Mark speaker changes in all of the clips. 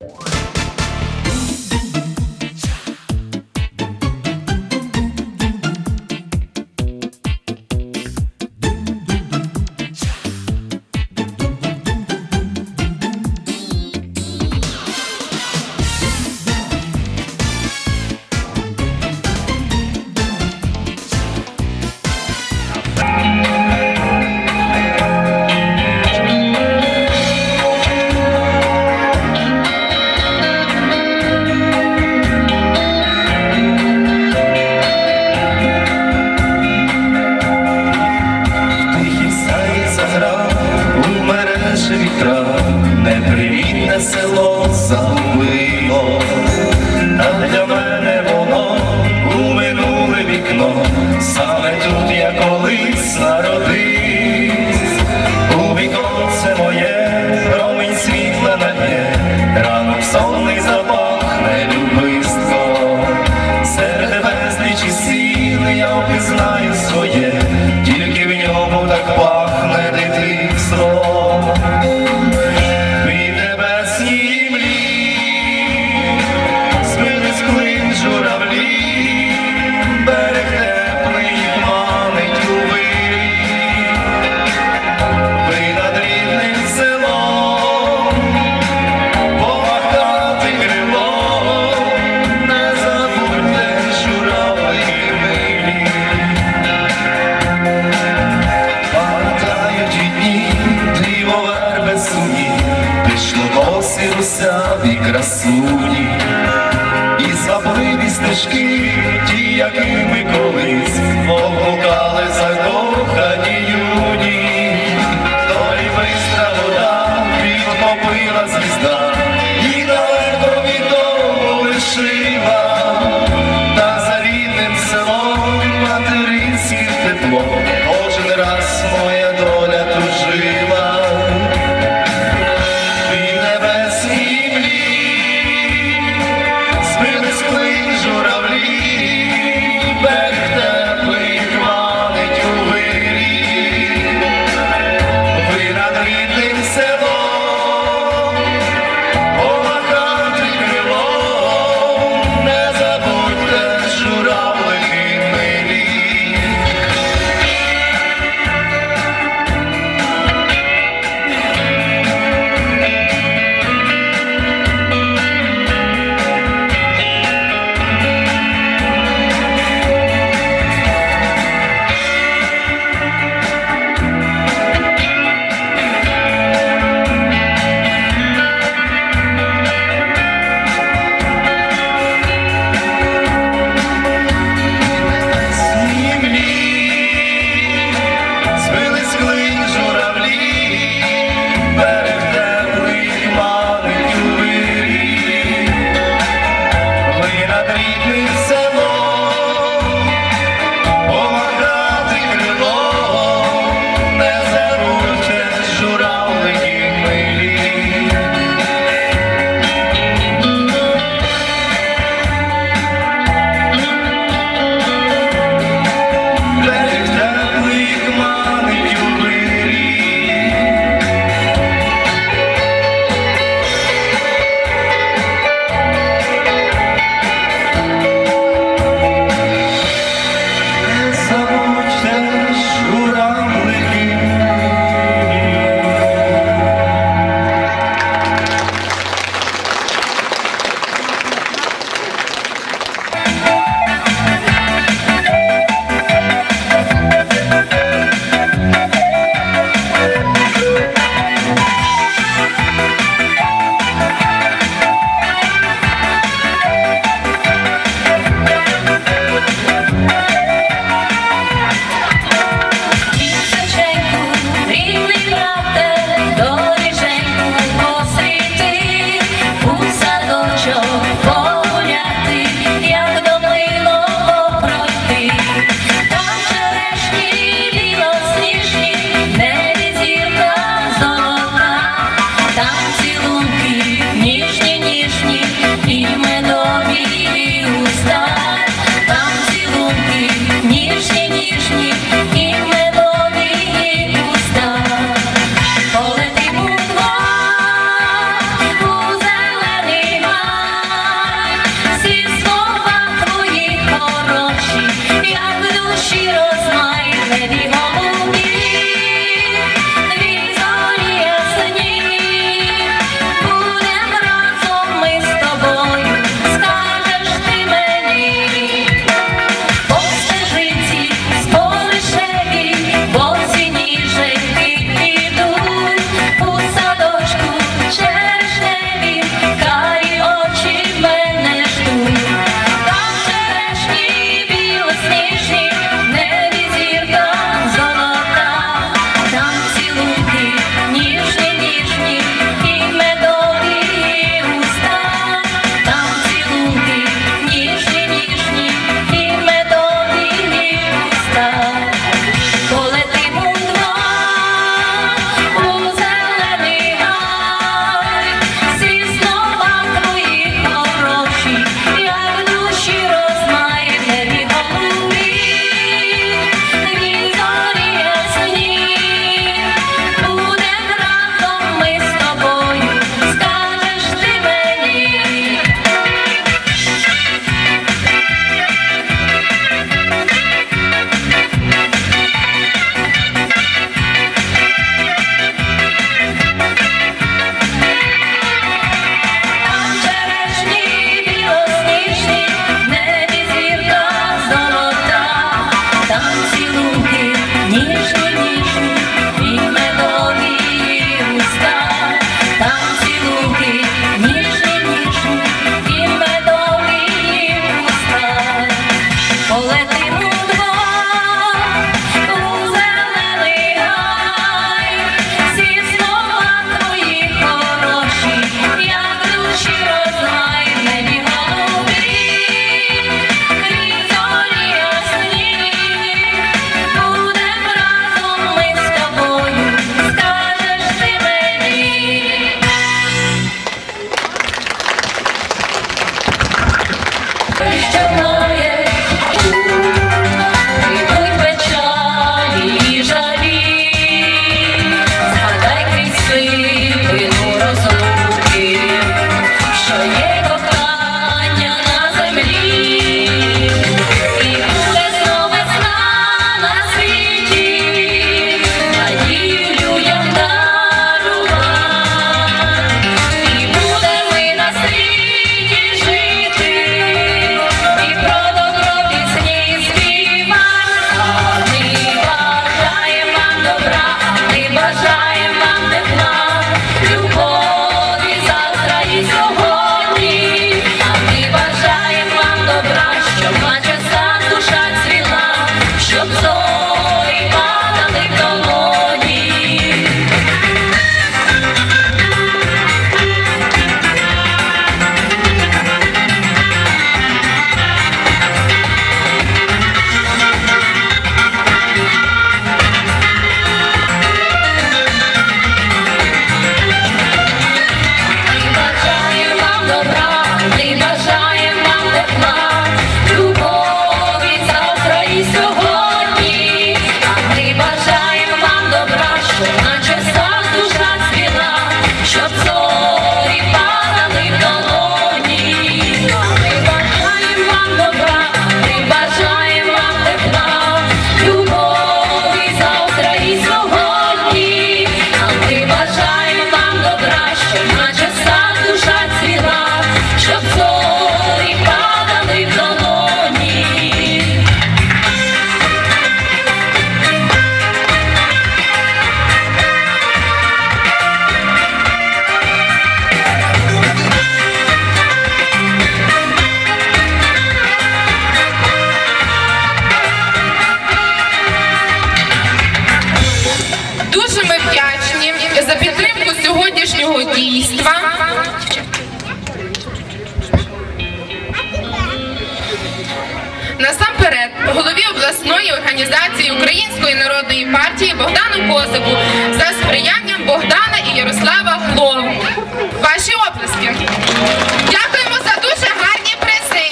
Speaker 1: you сяді красуні і слабливі стежки, ті, які ми колись погукали закохані юні, то й вистра вода підпопила звізда, і далеко від дому лишила, та за рідним селом материнське тепло, кожен раз
Speaker 2: моє. Ваші. Дякуємо за дуже гарні призи.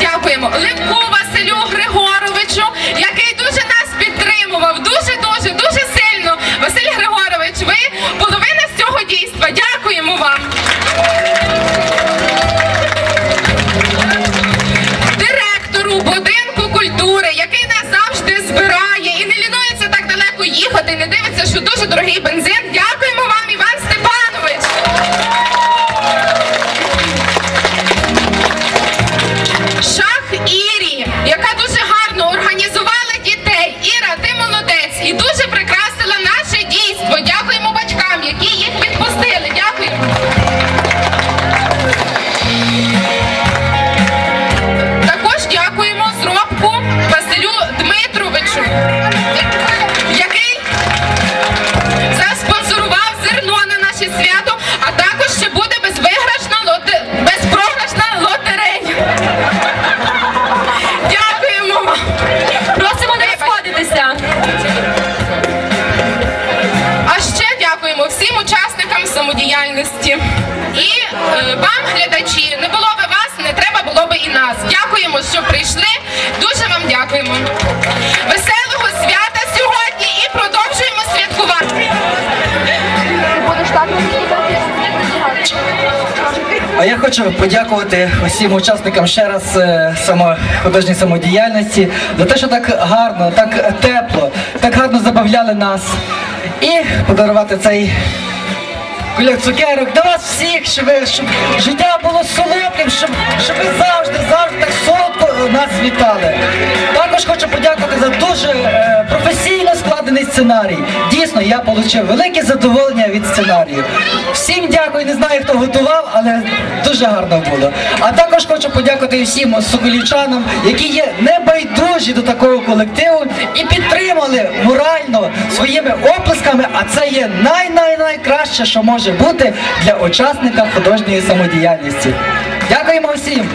Speaker 2: Дякуємо Левку Василю Григоровичу, який дуже нас підтримував. Дуже, дуже, дуже сильно. Василь Григорович, ви половина з цього дійства. Дякуємо вам. Директору будинку культури, який нас завжди збирає і не лінується так далеко їхати, не дивиться, що дуже дорогий бензин. Самодіяльності. І е, вам, глядачі, не було би вас, не треба було би і нас. Дякуємо, що прийшли. Дуже вам дякуємо. Веселого свята сьогодні і продовжуємо святкувати.
Speaker 3: А я хочу подякувати усім учасникам ще раз е, само, художньої самодіяльності за те, що так гарно, так тепло, так гарно забавляли нас. І подарувати цей кульок цукерок до вас всіх, щоб, щоб життя було солодким, щоб, щоб ви завжди, завжди так солодко нас вітали. Також хочу подякувати за дуже е, професійно складений сценарій. Дійсно, я отримав велике задоволення від сценарію. Всім дякую, не знаю, хто готував, але дуже гарно було. А також хочу подякувати всім соколівчанам, які є небайдужі до такого колективу і підтримали морально своїми оплесками. А це є най-най-найкраще, що може бути для учасника художньої самодіяльності. Дякуємо всім!